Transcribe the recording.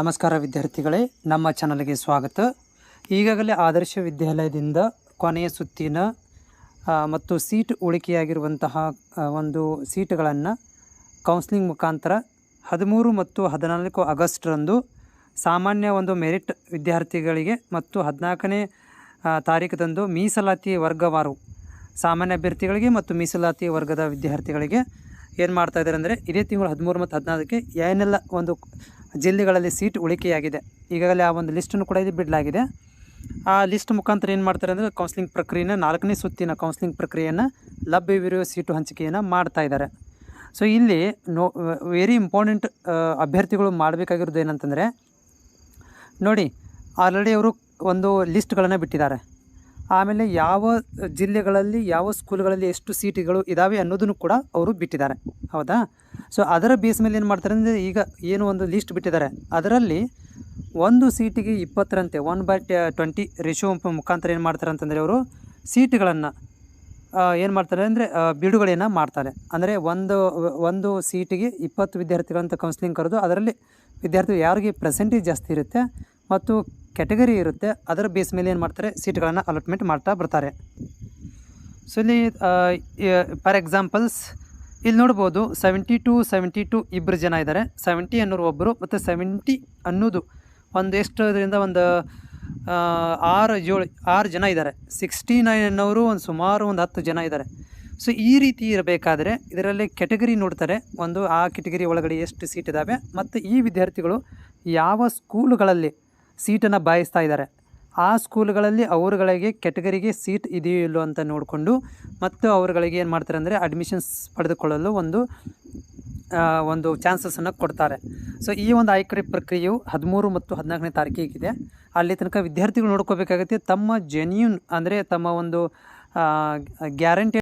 ನಮಸ್ಕಾರ ವಿದ್ಯಾರ್ಥಿಗಳೇ, ನಮ್ಮ ಚಾನಲ್ಗೆ ಸ್ವಾಗತ. ಈಗಾಗಲೇ ಆದರ್ಶ ವಿದ್ಯಾಲಯದಿಂದ ಕೊನೆಯ ಸುತ್ತಿನ ಮತ್ತು ಸೀಟ್ ಉಳಿಕೆಯಾಗಿರುವಂತಹ ಒಂದು ಸೀಟ್ಗಳನ್ನು ಕೌನ್ಸಿಲಿಂಗ್ ಮುಖಾಂತರ ಹದಿಮೂರು ಮತ್ತು ಹದಿನಾಲ್ಕು ಆಗಸ್ಟ್ರಂದು ಸಾಮಾನ್ಯ ಒಂದು ಮೆರಿಟ್ ವಿದ್ಯಾರ್ಥಿಗಳಿಗೆ ಮತ್ತು ಹದಿನಾಲ್ಕನೇ ತಾರೀಕದಂದು ಮೀಸಲಾತಿ ವರ್ಗವಾರು ಸಾಮಾನ್ಯ ಅಭ್ಯರ್ಥಿಗಳಿಗೆ ಮತ್ತು ಮೀಸಲಾತಿ ವರ್ಗದ ವಿದ್ಯಾರ್ಥಿಗಳಿಗೆ ಏನು ಮಾಡ್ತಾ ಇದ್ದಾರೆ ಅಂದರೆ ಇದೇ ತಿಂಗಳು ಹದಿಮೂರು ಮತ್ತು ಹದಿನಾಲ್ಕಕ್ಕೆ ಏನೆಲ್ಲ ಒಂದು ಜಿಲ್ಲೆಗಳಲ್ಲಿ ಸೀಟ್ ಉಳಿಕೆಯಾಗಿದೆ. ಈಗಾಗಲೇ ಆ ಒಂದು ಲಿಸ್ಟನ್ನು ಕೂಡ ಇದು ಬಿಡಲಾಗಿದೆ. ಆ ಲಿಸ್ಟ್ ಮುಖಾಂತರ ಏನು ಮಾಡ್ತಾರೆ ಅಂದರೆ ಕೌನ್ಸಿಲಿಂಗ್ ಪ್ರಕ್ರಿಯೆನ, ನಾಲ್ಕನೇ ಸುತ್ತಿನ ಕೌನ್ಸಿಲಿಂಗ್ ಪ್ರಕ್ರಿಯೆಯನ್ನು ಲಭ್ಯವಿರುವ ಸೀಟು ಹಂಚಿಕೆಯನ್ನು ಮಾಡ್ತಾ ಇದ್ದಾರೆ ಸೊ ಇಲ್ಲಿ ನೋ ವೆರಿ ಇಂಪಾರ್ಟೆಂಟ್ ಅಭ್ಯರ್ಥಿಗಳು ಮಾಡಬೇಕಾಗಿರೋದು ಏನಂತಂದರೆ, ನೋಡಿ ಆಲ್ರೆಡಿ ಅವರು ಒಂದು ಲಿಸ್ಟ್ಗಳನ್ನು ಬಿಟ್ಟಿದ್ದಾರೆ. ಆಮೇಲೆ ಯಾವ ಜಿಲ್ಲೆಗಳಲ್ಲಿ, ಯಾವ ಸ್ಕೂಲ್ಗಳಲ್ಲಿ ಎಷ್ಟು ಸೀಟ್ಗಳು ಇದ್ದಾವೆ ಅನ್ನೋದನ್ನು ಕೂಡ ಅವರು ಬಿಟ್ಟಿದ್ದಾರೆ. ಹೌದಾ? ಸೊ ಅದರ ಬೇಸ್ ಮೇಲೆ ಏನು ಮಾಡ್ತಾರೆ ಅಂದರೆ ಈಗ ಏನು ಒಂದು ಲಿಸ್ಟ್ ಬಿಟ್ಟಿದ್ದಾರೆ. ಅದರಲ್ಲಿ ಒಂದು ಸೀಟಿಗೆ ಇಪ್ಪತ್ತರಂತೆ ಒನ್ ಬೈ ಟ್ವೆಂಟಿ ರೇಷೋ ಮುಖಾಂತರ ಏನು ಮಾಡ್ತಾರೆ ಅಂತಂದರೆ ಅವರು ಸೀಟ್ಗಳನ್ನು ಏನು ಮಾಡ್ತಾರೆ ಅಂದರೆ ಬಿಡುಗಡೆಯನ್ನು ಮಾಡ್ತಾರೆ. ಅಂದರೆ ಒಂದು ಒಂದು ಸೀಟಿಗೆ ಇಪ್ಪತ್ತು ವಿದ್ಯಾರ್ಥಿಗಳಂತ ಕೌನ್ಸಿಲಿಂಗ್ ಕರೆದು ಅದರಲ್ಲಿ ವಿದ್ಯಾರ್ಥಿ ಯಾರಿಗೆ ಪ್ರೆಸೆಂಟೇಜ್ ಜಾಸ್ತಿ ಇರುತ್ತೆ ಮತ್ತು ಕೆಟಗರಿ ಇರುತ್ತೆ. ಅದರ ಬೇಸ್ ಮೇಲೆ ಏನು ಮಾಡ್ತಾರೆ? ಸೀಟ್ಗಳನ್ನು ಅಲಾಟ್ಮೆಂಟ್ ಮಾಡ್ತಾ ಬರ್ತಾರೆ. ಸೊ ಇಲ್ಲಿ ಫಾರ್ ಎಕ್ಸಾಂಪಲ್ಸ್ ಇಲ್ಲಿ ನೋಡ್ಬೋದು ಸೆವೆಂಟಿ ಟು ಸೆವೆಂಟಿ ಟು ಇಬ್ಬರು ಜನ ಇದ್ದಾರೆ ಸೆವೆಂಟಿ ಅನ್ನೋರು ಒಬ್ಬರು ಮತ್ತು ಸೆವೆಂಟಿ ಅನ್ನೋದು ಒಂದು ಎಷ್ಟು ಇದರಿಂದ ಒಂದು ಆರು ಏಳು ಆರು ಜನ ಇದ್ದಾರೆ ಸಿಕ್ಸ್ಟಿ ನೈನ್ ಅನ್ನೋರು ಒಂದು ಸುಮಾರು ಒಂದು ಹತ್ತು ಜನ ಇದ್ದಾರೆ ಸೊ ಈ ರೀತಿ ಇರಬೇಕಾದ್ರೆ ಇದರಲ್ಲಿ ಕೆಟಗರಿ ನೋಡ್ತಾರೆ. ಒಂದು ಆ ಕೆಟಗರಿ ಒಳಗಡೆ ಎಷ್ಟು ಸೀಟ್ ಇದ್ದಾವೆ ಮತ್ತು ಈ ವಿದ್ಯಾರ್ಥಿಗಳು ಯಾವ ಸ್ಕೂಲುಗಳಲ್ಲಿ ಸೀಟನ್ನು ಬಾಯಿಸ್ತಾ ಇದ್ದಾರೆ. ಆ ಸ್ಕೂಲ್ಗಳಲ್ಲಿ ಅವರುಗಳಿಗೆ ಕೆಟಗರಿಗೆ ಸೀಟ್ ಇದೆಯೋ ಇಲ್ಲೋ ಅಂತ ನೋಡಿಕೊಂಡು ಮತ್ತು ಅವರುಗಳಿಗೆ ಏನು ಮಾಡ್ತಾರೆ ಅಂದರೆ ಅಡ್ಮಿಷನ್ಸ್ ಪಡೆದುಕೊಳ್ಳಲು ಒಂದು ಒಂದು ಚಾನ್ಸಸನ್ನು ಕೊಡ್ತಾರೆ. ಸೊ, ಈ ಒಂದು ಆಯ್ಕೆ ಪ್ರಕ್ರಿಯೆಯು ಹದಿಮೂರು ಮತ್ತು ಹದಿನಾಲ್ಕನೇ ತಾರೀಕಿಗಿದೆ. ಅಲ್ಲಿ ತನಕ ವಿದ್ಯಾರ್ಥಿಗಳು ನೋಡ್ಕೋಬೇಕಾಗುತ್ತೆ ತಮ್ಮ ಜೆನ್ಯೂನ್ ಅಂದರೆ ತಮ್ಮ ಒಂದು ಗ್ಯಾರಂಟಿ